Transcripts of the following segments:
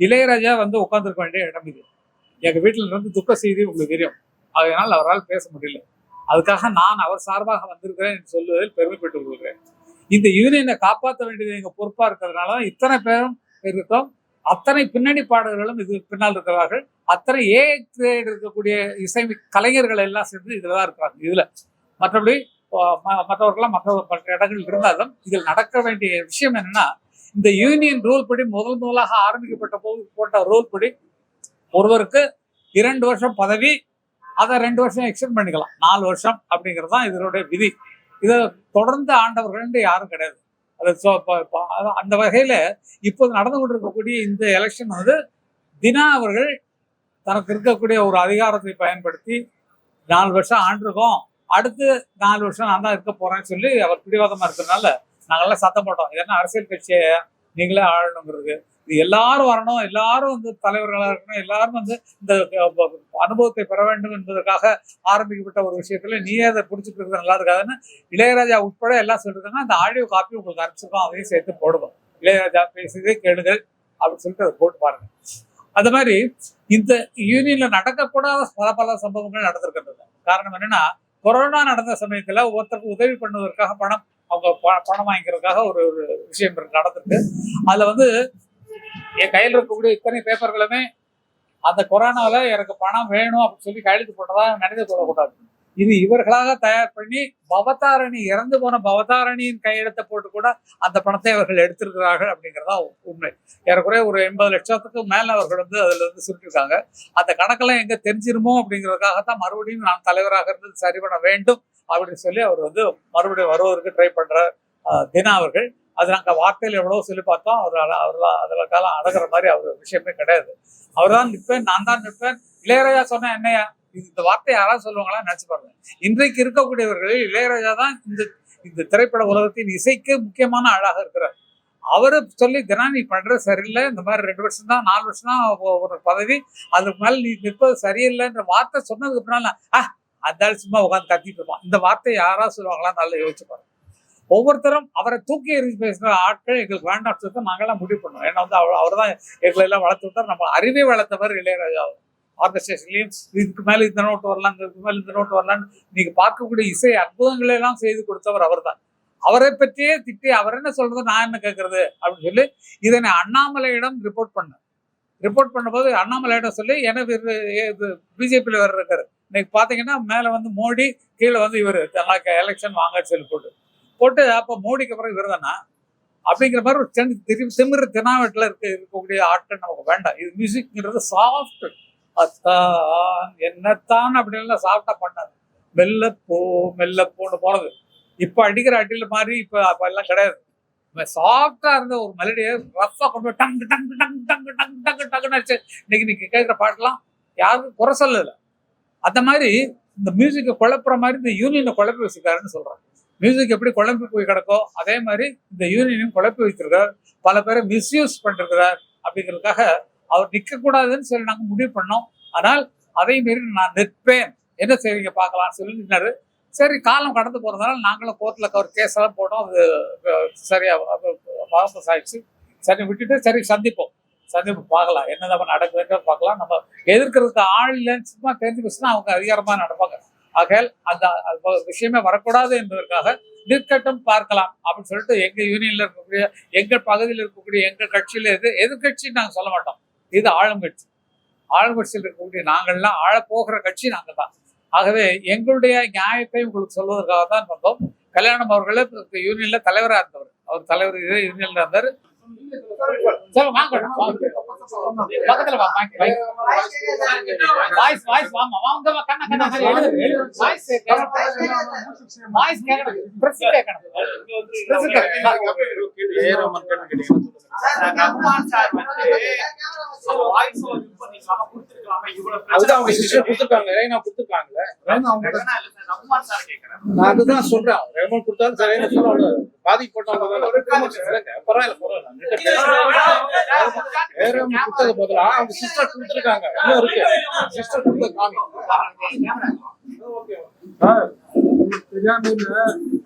இளையராஜா வந்து உட்கார்ந்திருக்க வேண்டிய இடம் இது. எங்க வீட்டில் இருந்து துக்க செய்தி உங்களுக்கு தெரியும். அதனால் அவரால் பேச முடியல. அதுக்காக நான் அவர் சார்பாக வந்திருக்கிறேன் என்று சொல்லுவதில் பெருமைப்பட்டுக் கொள்கிறேன். இந்த யூனியனை காப்பாற்ற வேண்டியது எங்க பொறுப்பா இருக்கிறதுனால இத்தனை பேரும் இருக்கோம் அத்தனை பின்னணி பாடகர்களும் இது பின்னால் இருக்கிறார்கள். அத்தனை ஏ கிரேட் இருக்கக்கூடிய இசை கலைஞர்கள் எல்லாம் சேர்ந்து இதில் தான் இருக்கிறாங்க. இதுல மற்றபடி மற்றவர்கள்லாம் மற்ற மற்ற இடங்கள் இருந்தாலும் இதில் நடக்க வேண்டிய விஷயம் என்னன்னா இந்த யூனியன் ரூல் படி முதல் முதலாக ஆரம்பிக்கப்பட்ட போது போட்ட ரூல் படி ஒருவருக்கு இரண்டு வருஷம் பதவி அதை ரெண்டு வருஷம் எக்ஸ்டெண்ட் பண்ணிக்கலாம். நாலு வருஷம் அப்படிங்கிறது தான் இதனுடைய விதி. இதை தொடர்ந்து ஆண்டவர்கள் யாரும் கிடையாது. அது அந்த வகையில் இப்போது நடந்து கொண்டிருக்கக்கூடிய இந்த எலெக்ஷன் வந்து தினா அவர்கள் தனக்கு இருக்கக்கூடிய ஒரு அதிகாரத்தை பயன்படுத்தி நாலு வருஷம் ஆண்டிருக்கோம். அடுத்து நாலு வருஷம் நான் தான் இருக்க போறேன்னு சொல்லி அவர் பிடிவாதமா இருக்கிறதுனால நாங்கெல்லாம் சத்தம் போட்டோம். இதெல்லாம் அரசியல் கட்சியை? நீங்களே ஆளணுங்கிறது. இது எல்லாரும் வரணும். எல்லாரும் வந்து தலைவர்களாக இருக்கணும். எல்லாரும் வந்து இந்த அனுபவத்தை பெற வேண்டும் என்பதற்காக ஆரம்பிக்கப்பட்ட ஒரு விஷயத்துல நீயே அதை பிடிச்சிட்டு இருக்கிறது நல்லா இருக்காதுன்னு இளையராஜா உட்பட எல்லாம் சொல்லிருக்காங்க. அந்த ஆடியோ காப்பி உங்களுக்கு அனுப்பிச்சிருக்கோம். அதையும் சேர்த்து போடுவோம். இளையராஜா பேசுதே கேளுங்கள் அப்படின்னு சொல்லிட்டு அதை போட்டு பாருங்க. அது மாதிரி இந்த யூனியன்ல நடக்கக்கூடாத பல பல சம்பவங்கள் நடந்திருக்கின்றன காரணம் என்னன்னா கொரோனா நடந்த சமயத்துல ஒருத்தருக்கு உதவி பண்ணுவதற்காக பணம் அவங்க பணம் வாங்கிக்கிறதுக்காக ஒரு ஒரு விஷயம் நடந்திருக்கு. அதில் வந்து என் கையில் இருக்கக்கூடிய இத்தனை பேப்பர்களுமே அந்த கொரோனாவில் எனக்கு பணம் வேணும் அப்படின்னு சொல்லி கையெழுத்து போட்டதா நினைத்து கொள்ளக்கூடாது. இது இவர்களாக தயார் பண்ணி பவதாரணி இறந்து போன பவதாரணியின் கையெழுத்தை போட்டு கூட அந்த பணத்தை அவர்கள் எடுத்திருக்கிறார்கள் அப்படிங்கிறதா உண்மை. ஏறக்குறைய ஒரு எண்பது லட்சத்துக்கு மேல அவர்கள் வந்து அதுல இருந்து சுருட்டிருக்காங்க. அந்த கணக்கெல்லாம் எங்க தெரிஞ்சிருமோ அப்படிங்கிறதுக்காகத்தான் மறுபடியும் நான் தலைவராக இருந்து சரி பண்ண வேண்டும். அப்படின்னு சொல்லி அவர் வந்து மறுபடியும் வருவதற்கு ட்ரை பண்ற தினா அவர்கள். அது நாங்கள் வார்த்தையில் எவ்வளவோ சொல்லி பார்த்தோம். அவர் அவர்லாம் அதில் காலம் அடங்குற மாதிரி அவர் விஷயமே கிடையாது. அவர் தான் நிற்பேன் நான் தான் நிற்பேன். இளையராஜா சொன்னா என்னையா? இது- இந்த வார்த்தை யாராவது சொல்லுவாங்களா நினைச்சு பாருங்க. இன்றைக்கு இருக்கக்கூடியவர்களில் இளையராஜா தான் இந்த இந்த திரைப்பட உலகத்தின் இசைக்கு முக்கியமான ஆளாக இருக்கிறார். அவரு சொல்லி தினா நீ பண்றது சரியில்லை. இந்த மாதிரி ரெண்டு வருஷம் தான் நாலு வருஷம் தான் ஒரு பதவி. அதுக்கு மேல நீ நிற்பது சரியில்லைன்ற வார்த்தை சொன்னதுக்கு அப்புறம் ஆஹ் அந்த சும்மா உட்காந்து கத்திட்டு இருப்பான் இந்த வார்த்தை யாராவது சொல்லுவாங்களா? நல்லா யோசிச்சு பாருங்க. ஒவ்வொருத்தரும் அவரை தூக்கி எறிஞ்சு பேசுகிற ஆட்கள் எங்களுக்கு வேண்டாம். சொல்லி நாங்கெல்லாம் முடிவு பண்ணுவோம் ஏன்னா வந்து அவர் அவர் தான் எங்களை எல்லாம் வளர்த்து விட்டார். நம்ம அறிவை வளர்த்தவர் இளையராஜா ஆர்கஸ்ட்ரேஷன்லையும் இதுக்கு மேலே இந்த நோட்டு வரலாம் இதுக்கு மேலே இந்த நோட்டு வரலாம்னு நீங்க பார்க்கக்கூடிய இசை அற்புதங்களை எல்லாம் செய்து கொடுத்தவர் அவர்தான். அவரை பற்றியே திட்டி அவர் என்ன சொல்றது நான் என்ன கேட்கறது? அப்படின்னு சொல்லி இதை நான் அண்ணாமலையிடம் ரிப்போர்ட் பண்ணேன் ரிப்போர்ட் பண்ணும்போது அண்ணாமலையிடம் சொல்லி எனக்கு இது பிஜேபியில் வேற இருக்காரு. இன்னைக்கு பார்த்தீங்கன்னா மேல வந்து மோடி கீழே வந்து இவர். எலெக்ஷன் வாங்க சொல்லி போட்டு. போட்டு அப்போ மோடிக்கு அப்புறம் இவர் தானா? அப்படிங்கிற மாதிரி ஒரு சென் திரு திமிர தினாவட்டில் இருக்க இருக்கக்கூடிய ஆட்கள் நமக்கு வேண்டாம். இது மியூசிக்ங்கிறது சாஃப்ட் அத்தான் என்னத்தான் அப்படின்லாம் சாஃப்டாக பண்ணாது மெல்ல போ மெல்ல போன்னு போனது. இப்ப அடிக்கிற அடியில் மாதிரி இப்போ அப்போ எல்லாம் கிடையாது. சாஃப்டாக இருந்த ஒரு மெலடியை ரஃபாக கொண்டு போய் டங்கு டங்கு டங்கு டங்கு டங்கு டங்கு டங்குன்னு இன்னைக்கு நீங்கள் கேட்குற பாட்டெல்லாம் யாருக்கும் குறை சொல்லலை. அந்த மாதிரி இந்த மியூசிக்கை குழப்புற மாதிரி இந்த யூனியனை குழப்பி வச்சிருக்காருன்னு சொல்றாங்க. மியூசிக் எப்படி குழம்பு போய் கிடக்கோ அதே மாதிரி இந்த யூனியனையும் குழப்பி வைத்திருக்கார். பல பேரை மிஸ்யூஸ் பண்ணிருக்கிறார் அப்படிங்கிறதுக்காக அவர் நிற்கக்கூடாதுன்னு சொல்லி நாங்கள் முடிவு பண்ணோம். ஆனால் அதே மாரி நான் நிற்பேன். என்ன செய்வீங்க பார்க்கலாம்னு சொல்லி நின்னாரு. சரி காலம் கடந்து போகிறதுனால நாங்களும் கோர்ட்டில் ஒரு கேஸ் எல்லாம் போட்டோம். அது சரியாக வாபஸ் ஆயிடுச்சு. சரி விட்டுட்டு சரி சந்திப்போம். சந்திப்பு பார்க்கலாம். என்னதான் நடக்குதுன்னு பார்க்கலாம். நம்ம எதிர்க்கிறதுக்கு ஆள் இல்லைன்னு சும்மா தெரிஞ்சு அவங்க அதிகாரமா நடப்பாங்க. ஆகையால் அந்த விஷயமே வரக்கூடாது என்பதற்காக நிற்கட்டும் பார்க்கலாம் அப்படின்னு சொல்லிட்டு எங்க யூனியன்ல இருக்கக்கூடிய எங்க பகுதியில் இருக்கக்கூடிய எங்க கட்சியில எது எதிர்கட்சின்னு நாங்க சொல்ல மாட்டோம். இது ஆளுங்கட்சி கட்சி. இருக்கக்கூடிய நாங்கள்லாம் ஆழப்போகிற கட்சி நாங்கள் தான் ஆகவே எங்களுடைய நியாயத்தை உங்களுக்கு சொல்வதற்காக தான் வந்தோம். கல்யாணம் அவர்களே யூனியன்ல தலைவரா இருந்தவர். அவர் தலைவர் இதே யூனியன்ல இருந்தார். சரி வாங்க. பக்கத்துல வா. வாய்ஸ் வாய்ஸ் வாங்க வாங்க வா, கண்ணா கண்ணா வாய்ஸ் வாய்ஸ் கேட்கணும். பிரஸ் கேட்கணும். பிரஸ் கேட்கணும். அதுதான் அவங்க சிஸ்டர் கொடுத்துருக்காங்க. கொடுத்துருக்காங்கல்ல? நான் அதுதான் சொல்றேன். ரேமன் கொடுத்தாலும் சரி சொல்ல பாதிக்கப்பட்டவங்க. பரவாயில்ல பரவாயில்ல. கொடுத்தது பதிலா? அவங்க சிஸ்டர் கொடுத்துருக்காங்க. இன்னும் இருக்கு. சிஸ்டர் கொடுத்த காமி. சிஸ்டர்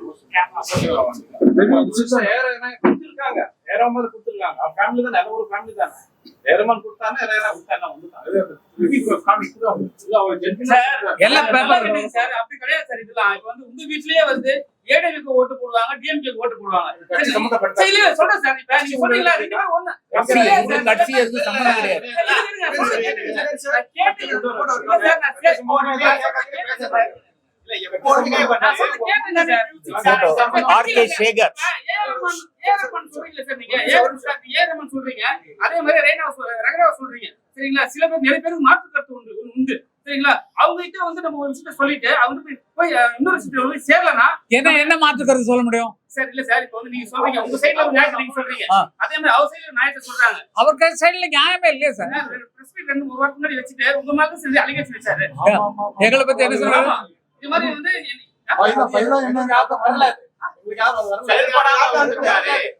உங்க வீட்லயே வந்து ஏடிஎம்கே ஓட்டு போடுவாங்க டிஎம்கே ஓட்டு போடுவாங்க சொல்றேன் சார். இப்ப நீங்க சொல்றீங்களா ரெண்டு பேரும் ஒண்ணு கட்சி எதுக்கு சம்பந்தம் கிடையாது சேகர். சொல்றீங்க அதே மாதிரி ரங்கராவ சொல்றீங்க. சரிங்களா? சில பேர் நிறைய பேருக்கு மாற்று கருத்து உண்டு உண்டு. சரிங்களா? அவங்க கிட்ட வந்து நம்ம ஒரு விஷயத்த சொல்லிட்டு அவங்க போய் இன்னொரு விஷயத்த போய் சேரலனா என்ன என்ன மாற்றுக்கிறது சொல்ல முடியும்? சார் இல்ல சார் இப்போ வந்து நீங்க சொல்றீங்க. உங்க சைடுல ஒரு நியாயத்தை நீங்க சொல்றீங்க. அதே மாதிரி அவர் சைடுல நியாயத்தை சொல்றாங்க. அவர் சைடுல நியாயமே இல்லையே சார். ரெண்டு ஒரு வாரத்துக்கு முன்னாடி வச்சுட்டு உங்க சரி அலிகேஷன் வச்சாரு எங்களை பத்தி என்ன சொல்றாரு? ஆமா. இது மாதிரி வந்து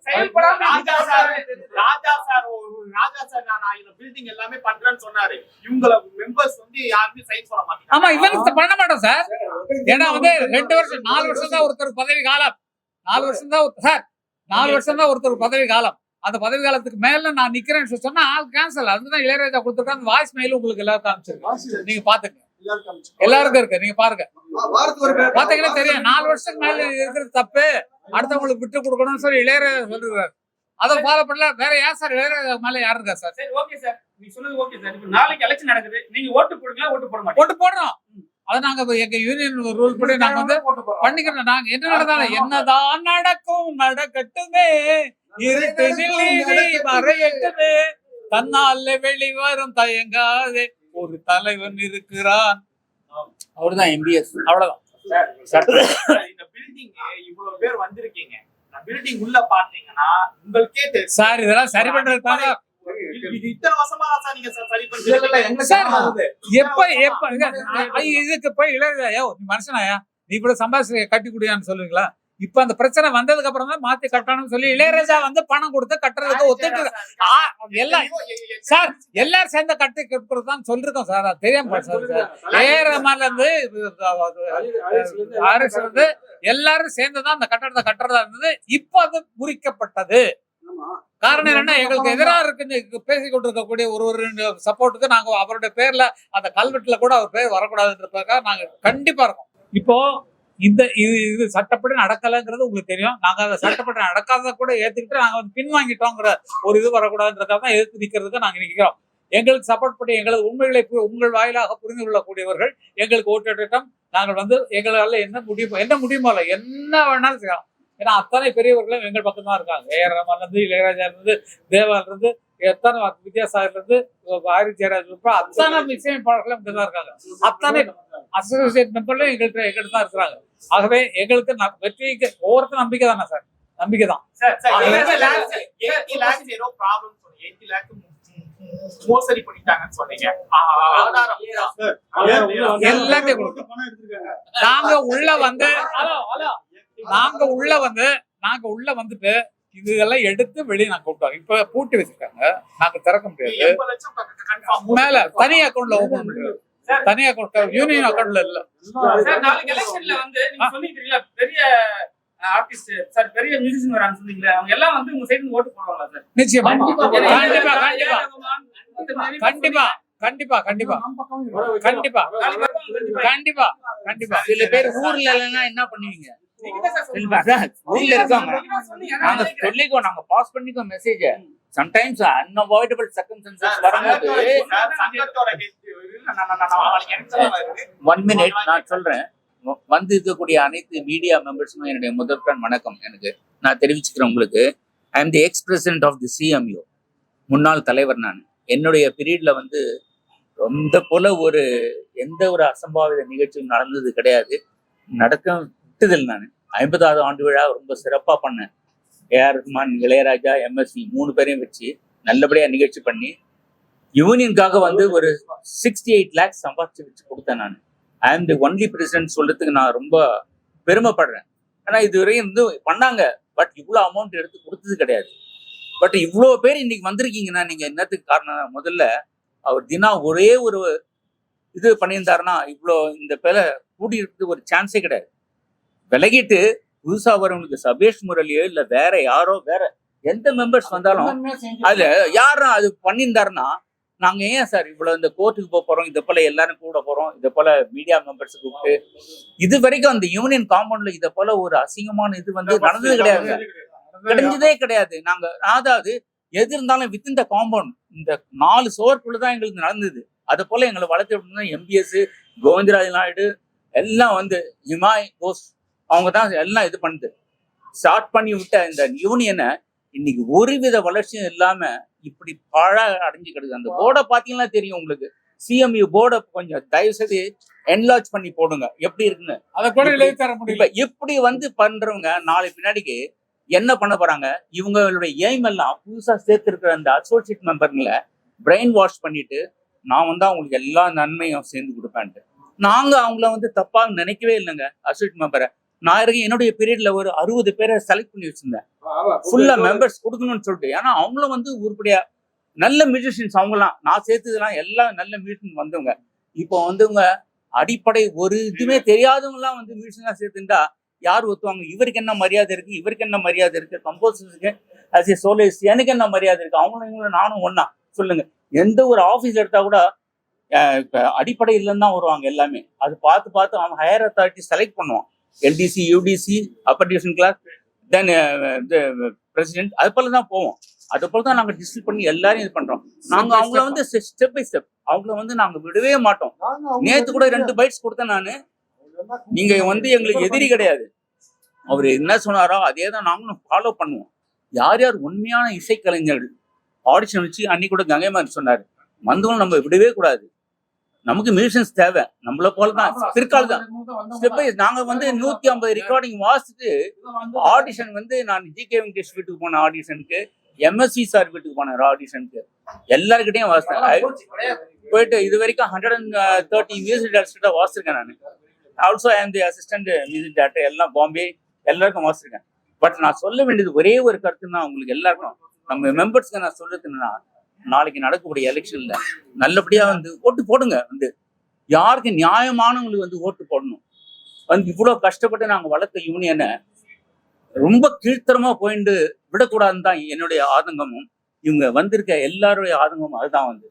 செயல்படாம ராஜா சார் ராஜா சார் ஒரு ராஜா சார் நான் இந்த பில்டிங் எல்லாமே பண்றேன்னு சொன்னாரு. இவங்கள மெம்பர்ஸ் வந்து யாருமே சைன் பண்ண மாட்டாங்க. ஆமா இவனுக்கு பண்ண மாட்டோம் சார். ஏன்னா வந்து ரெண்டு வருஷம் நாலு வருஷம். தான் ஒருத்தர் பதவி காலம். நாலு வருஷம் தான் சார் நாலு வருஷம் தான் ஒருத்தர் பதவி காலம். அந்த பதவி காலத்துக்கு மேல நான் நிக்கிறேன்னு சொல்லி சொன்னா ஆள் கேன்சல் அதுதான் இளையராஜா கொடுத்துருக்காங்க. வாய்ஸ் மெயில் உங்களுக்கு எல்லாருக்கும் அனுப்பிச்சிருக்கேன். நீங்க பாத்துங்க எல்லாருக்கும் இருக்கு. நீங்க பாருங்க. பாத்தீங்கன்னா தெரியும். நாலு வருஷத்துக்கு மேல இருக்கிறது தப்பு. அடுத்தவங்களுக்கு விட்டு கொடுக்கணும்னு சொல்லி இளையராஜா சொல்றாரு அதை ஃபாலோ பண்ணல. வேற யார் சார்? இளையராஜா மேல யார் இருக்கா சார்? சரி ஓகே சார் நீங்க சொன்னது ஓகே சார் இப்போ நாளைக்கு எலெக்ஷன் நடக்குது. நீங்க ஓட்டு போடுங்களா ஓட்டு போட மாட்டீங்க. போட்டு போடுறோம். அதை நாங்க எங்க யூனியன் ரூல் படி நாங்க வந்து பண்ணிக்கிறோம். நாங்க என்ன நடந்தாலும் என்னதான் நடக்கும் நடக்கட்டுமே. இருட்டினில் நீதி மறையட்டுமே. தன்னால வெளிவரும் தயங்காதே. ஒரு தலைவன் இருக்கிறான். அவர்தான் எம்பிஎஸ் அவ்வளவுதான். இந்த பில்டிங் இவ்வளவு பேர் வந்திருக்கீங்க. பில்டிங் உள்ள பாத்தீங்கன்னா உங்களுக்கே தெரியும். சார் இதெல்லாம் சரி பண்றது தான்? சார் நீங்க சார் சரி பண்றீங்க? சார் எப்ப எப்ப இங்க, ஐ- இதுக்கு போய் இளையராஜா நீ மனுஷனாயா? நீ இவ்வளவு சம்பாதிச்சு கட்டி குடியான்னு சொல்லுவீங்களா? இப்ப அந்த பிரச்சனை வந்ததுக்கு அப்புறம் தான் மாத்தி கட்டணும்னு சொல்லி இளையராஜா வந்து பணம் கொடுத்து கட்டுறதுக்கு ஒத்துட்டு எல்லாம் சார். எல்லாரும் சேர்ந்த கட்டி கட்டுறது தான் சொல்லிருக்கோம் சார். அது தெரியாம போச்சு சார். ஏ ரஹ்மான்ல இருந்து ஆர்எஸ் இருந்து எல்லாரும் சேர்ந்துதான் அந்த கட்டடத்தை கட்டுறதா இருந்தது. இப்போ அது முறிக்கப்பட்டது. காரணம் என்னன்னா எங்களுக்கு எதிராக இருக்குன்னு பேசி கொண்டிருக்கக்கூடிய ஒரு ஒரு சப்போர்ட்டுக்கு நாங்க அவருடைய பேர்ல அந்த கல்வெட்டுல கூட அவர் பேர் வரக்கூடாதுன்றதுக்காக நாங்க கண்டிப்பா இருக்கோம். இப்போ இந்த இது இது சட்டப்படி நடக்கலைங்கிறது உங்களுக்கு தெரியும். நாங்க அதை சட்டப்படி நடக்காத கூட ஏத்துக்கிட்டு நாங்க வந்து பின்வாங்கிட்டோங்கிற ஒரு இது வரக்கூடாதுன்றதுக்காக தான் எதிர்த்து நிக்கிறதுக்கு நாங்க நிக்கிறோம். எங்களுக்கு சப்போர்ட் பண்ணி எங்களது உண்மைகளை பு- உங்கள் வாயிலாக புரிந்து கொள்ளக்கூடியவர்கள் எங்களுக்கு ஓட்டிட்டம் நாங்கள் வந்து எங்களால என்ன முடியுமோ என்ன முடியுமோ இல்லை என்ன வேணாலும் செய்யலாம். ஏன்னா அத்தனை பெரியவர்களும் எங்கள் பக்கம் தான் இருக்காங்க. ஏஆர் இருந்து இளையராஜா இருந்து தேவால இருந்து எத்தனை வித்யாசாகர்லேருந்து ஆரி ஜெயராஜ் அத்தனை இசை பாடல்களும் தான் இருக்காங்க அத்தனை அசோசியேட் மெம்பர்லையும் எங்கள்கிட்ட எங்கிட்ட தான் இருக்கிறாங்க ஆகவே எங்களுக்கு வெற்றிக்கு ஒவ்வொருத்தரும் நம்பிக்கை தானே சார் நம்பிக்கை தான் சொன்னீங்க எல்லாத்தையும் நாங்க உள்ள வந்து நாங்க உள்ள வந்து நாங்க உள்ள வந்துட்டு இதெல்லாம் எடுத்து வெளியே நாங்க கூப்பிட்டோம் இப்ப பூட்டி வச்சிருக்காங்க. நாங்க திறக்க முடியாது. 80 லட்சம் க- க- confirm. மேல தனி அக்கௌண்ட்ல ஓபன் பண்றது. தனி அக்கௌண்ட் யூனியன் அக்கௌண்ட்ல இல்ல. பெரிய ஆர்டிஸ்ட் சார் பெரிய மியூசிஷியன் வராங்க சொன்னீங்களே அவங்க எல்லாம் வந்து உங்க சைடு ஓட்டு போடுவாங்களா சார்? நிச்சயமா. கண்டிப்பா கண்டிப்பா. கண்டிப்பா கண்டிப்பா. கண்டிப்பா கண்டிப்பா கண்டிப்பா. சில பேர் ஊர்ல இல்லைன்னா என்ன பண்ணுவீங்க? ஊர்ல இருக்காங்க. நாங்க சொல்லிக்கோ நாங்க பாஸ் பண்ணிக்கோ மெசேஜ சம்டைம்ஸ் அன்அவாய்டபிள் சர்க்கம்ஸ்டன்சஸ் வரும்போது. ஒன் மினிட் நான் சொல்றேன். வந்து இருக்கக்கூடிய அனைத்து மீடியா மெம்பர்ஸுமே என்னுடைய முதற்கண் வணக்கம் எனக்கு. நான் தெரிவிச்சுக்கிறேன் உங்களுக்கு. I am the ex president of the CMU முன்னாள் தலைவர் நான். என்னுடைய பீரியட்ல வந்து ரொம்ப போல ஒரு எந்த ஒரு அசம்பாவித நிகழ்ச்சியும் நடந்தது கிடையாது. நடக்க விட்டதில் நான். ஐம்பதாவது ஆண்டு விழா ரொம்ப சிறப்பாக பண்ணேன். ஏஆர் ரஹ்மான் இளையராஜா எம்எஸ்சி மூணு பேரையும் வச்சு நல்லபடியாக நிகழ்ச்சி பண்ணி யூனியனுக்காக வந்து ஒரு சிக்ஸ்டி எயிட் லேக்ஸ் சம்பாதிச்சு வச்சு கொடுத்தேன் நான். ஐ ஆம் தி ஒன்லி பிரசிடென்ட் சொல்றதுக்கு நான் ரொம்ப பெருமைப்படுறேன். ஆனால் இதுவரையும் வந்து பண்ணாங்க. பட் இவ்வளோ அமௌண்ட் எடுத்து கொடுத்தது கிடையாது. பட் இவ்வளோ பேர் இன்னைக்கு வந்திருக்கீங்கன்னா நீங்கள் என்னத்துக்கு காரணம் முதல்ல அவர் தினா ஒரே ஒரு இது பண்ணியிருந்தாருன்னா இவ்வளோ இந்த பேரை கூட்டிட்டு ஒரு சான்ஸே கிடையாது. விலகிட்டு புதுசா வரவங்களுக்கு சபேஷ் முரளியோ இல்ல வேற யாரோ வேற எந்த மெம்பர்ஸ் வந்தாலும் அதுல யாரும் அது பண்ணியிருந்தாருன்னா நாங்க ஏன் சார் இவ்வளவு இந்த கோர்ட்டுக்கு போக போறோம் இதை போல எல்லாரும் கூட போறோம் இதை போல மீடியா மெம்பர்ஸ் கூப்பிட்டு இது வரைக்கும் அந்த யூனியன் காம்பவுண்ட்ல இதை போல ஒரு அசிங்கமான இது வந்து நடந்தது கிடையாது. கிடைஞ்சதே கிடையாது. நாங்க அதாவது எது இருந்தாலும் வித்தின் த காம்பவுண்ட் இந்த நாலு சுவருக்குள்ள தான் எங்களுக்கு நடந்தது. அது போல எங்களை வளர்த்து எம்பிஎஸ் கோவிந்தராஜ் நாயுடு எல்லாம் வந்து ஹிமாய் கோஸ் அவங்க தான் எல்லாம் இது பண்ணுது. ஸ்டார்ட் பண்ணி விட்ட இந்த யூனியனை இன்னைக்கு ஒருவித வளர்ச்சியும் இல்லாம இப்படி பாழா அடைஞ்சு கிடக்குது அந்த போர்டை பாத்தீங்கன்னா தெரியும் உங்களுக்கு? சிஎம்யூ போர்டை கொஞ்சம் தயவு செய்து என்லார்ஜ் பண்ணி போடுங்க. எப்படி இருக்குன்னு? அதை கூட தர முடியல. இப்ப இப்படி வந்து பண்றவங்க நாளை பின்னாடிக்கு என்ன பண்ண போறாங்க? இவங்களுடைய எய்ம் எல்லாம் புதுசா சேர்த்திருக்கிற அந்த அசோசியேட் மெம்பர்களை பிரெயின் வாஷ் பண்ணிட்டு நான் வந்து அவங்களுக்கு எல்லா நன்மையும் சேர்ந்து கொடுப்பேன்ட்டு. நாங்க அவங்கள வந்து தப்பா நினைக்கவே இல்லைங்க அசோசியேட் மெம்பரை நான் இருக்க என்னுடைய பீரியட்ல ஒரு அறுபது பேரை செலக்ட் பண்ணி வச்சிருந்தேன். ஃபுல்லா மெம்பர்ஸ் கொடுக்கணும்னு சொல்லிட்டு. ஏன்னா அவங்களும் வந்து உருப்படியா நல்ல மியூசிஷியன்ஸ் அவங்கலாம். நான் சேர்த்ததெல்லாம் எல்லாம் நல்ல மியூசிஷியன் வந்தவங்க. இப்போ வந்தவங்க அடிப்படை ஒரு இதுவுமே தெரியாதவங்க எல்லாம் வந்து மியூசிஷியனா சேர்த்துட்டா யார் ஒத்துவாங்க? இவருக்கு என்ன மரியாதை இருக்கு? இவருக்கு என்ன மரியாதை இருக்கு? கம்போசர்ஸுக்கு அஸ் ஏ சோலிஸ்ட் எனக்கு என்ன மரியாதை இருக்கு? அவங்களும் இவங்களும் நானும் ஒண்ணா. சொல்லுங்க. எந்த ஒரு ஆபீஸ் எடுத்தா கூட அடிப்படை இல்லைன்னு தான் வருவாங்க எல்லாமே. அது பார்த்து பார்த்து அவன் ஹையர் அத்தாரிட்டி செலக்ட் பண்ணுவான். LDC UDC upper division class then president அது போல தான் போவோம். அது போல தான் நாங்க டிஸ்டில் பண்ணி எல்லாரையும் இது பண்றோம். நாங்க அவங்கள வந்து ஸ்டெப் பை ஸ்டெப் அவங்கள வந்து நாங்க விடவே மாட்டோம். நேத்து கூட ரெண்டு பைட்ஸ் கொடுத்தேன் நானு. நீங்க வந்து எங்களுக்கு எதிரி கிடையாது. அவர் என்ன சொன்னாரோ அதே தான் நாங்களும் ஃபாலோ பண்ணுவோம். யார் யார் உண்மையான இசைக்கலைஞர்கள்? ஆடிஷன் வச்சு அன்னைக்கு கூட கங்கை மாதிரி சொன்னாரு. வந்தவங்க நம்ம விடவே கூடாது. நமக்கு மியூசியன்ஸ் தேவை. நம்மள போல தான் பிற்கால தான் நாங்க வந்து நூத்தி ஐம்பது ரெக்கார்டிங் வாசிச்சுட்டு ஆடிஷன் வந்து நான் ஜி கே வெங்கடேஷ் வீட்டுக்கு போன ஆடிஷனுக்கு எம்எஸ்சி சார் வீட்டுக்கு போன ஆடிஷனுக்கு எல்லாருக்கிட்டையும் வாசித்தேன். போயிட்டு இது வரைக்கும் ஹண்ட்ரட் அண்ட் தேர்ட்டி மியூசிக் டேரக்டர்கிட்ட வாசிச்சிருக்கேன் நான். Also I the assistant music director எல்லாம் பாம்பே எல்லாருக்கும் வாசிச்சிருக்கேன். பட் நான் சொல்ல வேண்டியது ஒரே ஒரு கருத்து தான் உங்களுக்கு எல்லாருக்கும் நம்ம மெம்பர்ஸ்க்கு நான் சொல்றது என்னன்னா நாளைக்கு நடக்கக்கூடிய எலெக்ஷன்ல நல்லபடியா வந்து ஓட்டு போடுங்க. வந்து யாருக்கு நியாயமானவங்களுக்கு வந்து ஓட்டு போடணும். வந்து இவ்வளவு கஷ்டப்பட்டு நாங்க வளர்த்த யூனியனை ரொம்ப கீழ்த்தரமா போயிட்டு விடக்கூடாதுன்னு தான் என்னுடைய ஆதங்கமும். இவங்க வந்திருக்க எல்லாருடைய ஆதங்கமும் அதுதான் வந்து.